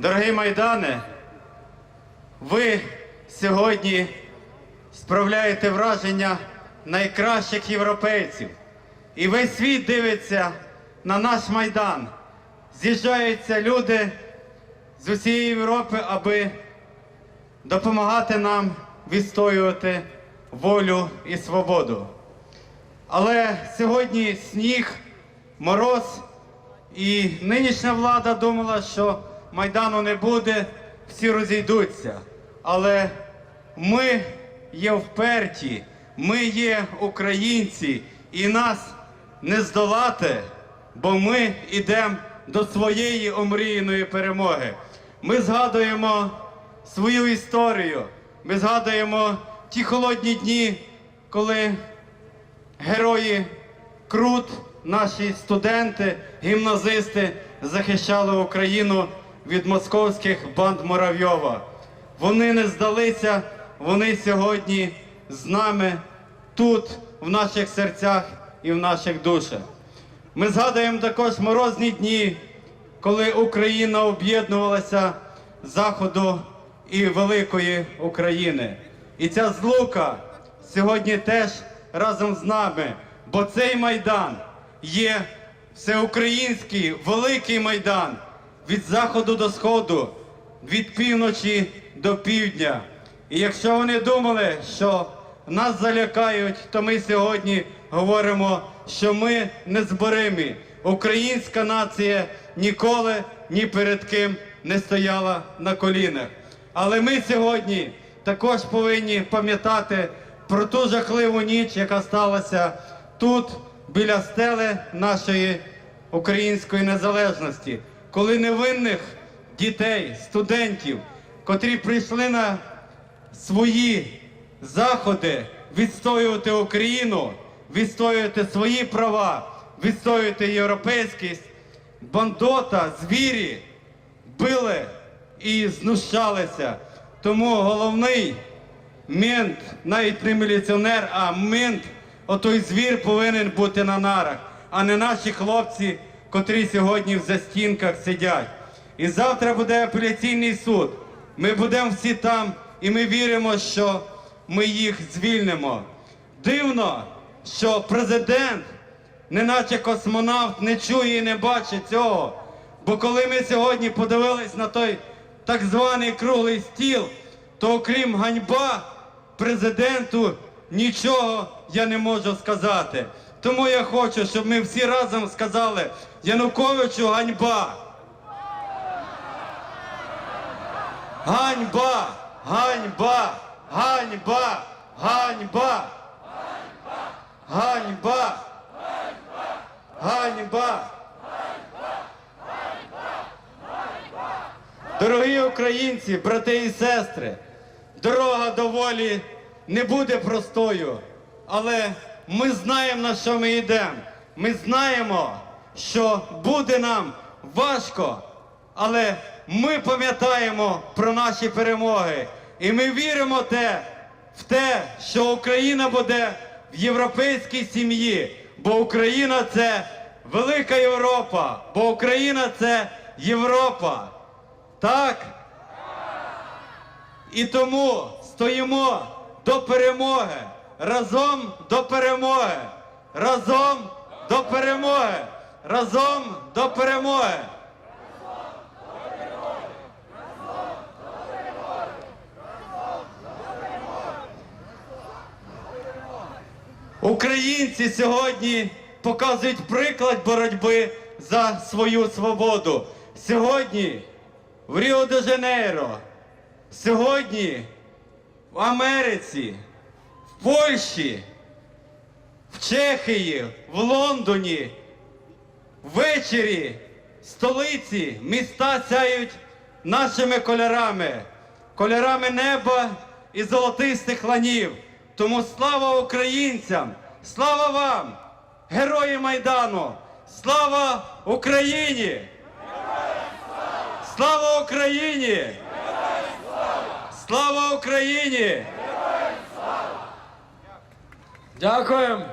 Дорогий Майдане, ви сьогодні справляєте враження найкращих європейців. І весь світ дивиться на наш Майдан. З'їжджаються люди з усієї Європи, аби допомагати нам відстоювати волю і свободу. Але сьогодні сніг, мороз, і нинішня влада думала, що Майдану не буде, всі розійдуться. Але ми є вперті, ми є українці, і нас не здолати, бо ми йдемо до своєї омріяної перемоги. Ми згадуємо свою історію, ми згадуємо ті холодні дні, коли герої Крут, наші студенти, гімназисти захищали Україну від московських банд Муравйова. Вони не здалися, вони сьогодні з нами тут, в наших серцях і в наших душах. Ми згадуємо також морозні дні, коли Україна об'єднувалася Заходу і великої України. І ця злука сьогодні теж разом з нами, бо цей майдан є всеукраїнський великий майдан від заходу до сходу, від півночі до півдня. І якщо вони думали, що нас залякають, то ми сьогодні говоримо, що ми незборимі. Українська нація ніколи ні перед ким не стояла на колінах. Але ми сьогодні також повинні пам'ятати про ту жахливу ніч, яка сталася тут, біля стели нашої української незалежності, коли невинних дітей, студентів, котрі прийшли на свої заходи відстоювати Україну, відстоювати свої права, відстоювати європейськість, бандота, звірі били і знущалися. Тому головний мент, навіть не міліціонер, а мент, отой звір повинен бути на нарах, а не наші хлопці, котрі сьогодні в застінках сидять. І завтра буде апеляційний суд. Ми будемо всі там, і ми віримо, що ми їх звільнимо. Дивно, що президент, неначе космонавт, не чує і не бачить цього. Бо коли ми сьогодні подивились на той так званий круглий стіл, то окрім ганьба президенту нічого я не можу сказати. Тому я хочу, щоб ми всі разом сказали Януковичу ганьба. Ганьба! Ганьба! Ганьба! Ганьба! Ганьба! Ганьба! Дорогі українці, брати і сестри, дорога до волі не буде простою, але ми знаємо, на що ми йдемо. Ми знаємо, що буде нам важко, але ми пам'ятаємо про наші перемоги. І ми віримо те, в те, що Україна буде в європейській сім'ї, бо Україна це велика Європа, бо Україна це Європа. Так? І тому стоїмо до перемоги. Разом до перемоги. Разом до перемоги. Разом до перемоги. Українці сьогодні показують приклад боротьби за свою свободу. Сьогодні в Ріо де Жанейро, сьогодні в Америці, Польщі, в Чехії, в Лондоні, ввечері столиці, міста сяють нашими кольорами, кольорами неба і золотистих ланів. Тому слава українцям! Слава вам, герої Майдану! Слава Україні! Слава Україні! Слава Україні! Дякуємо.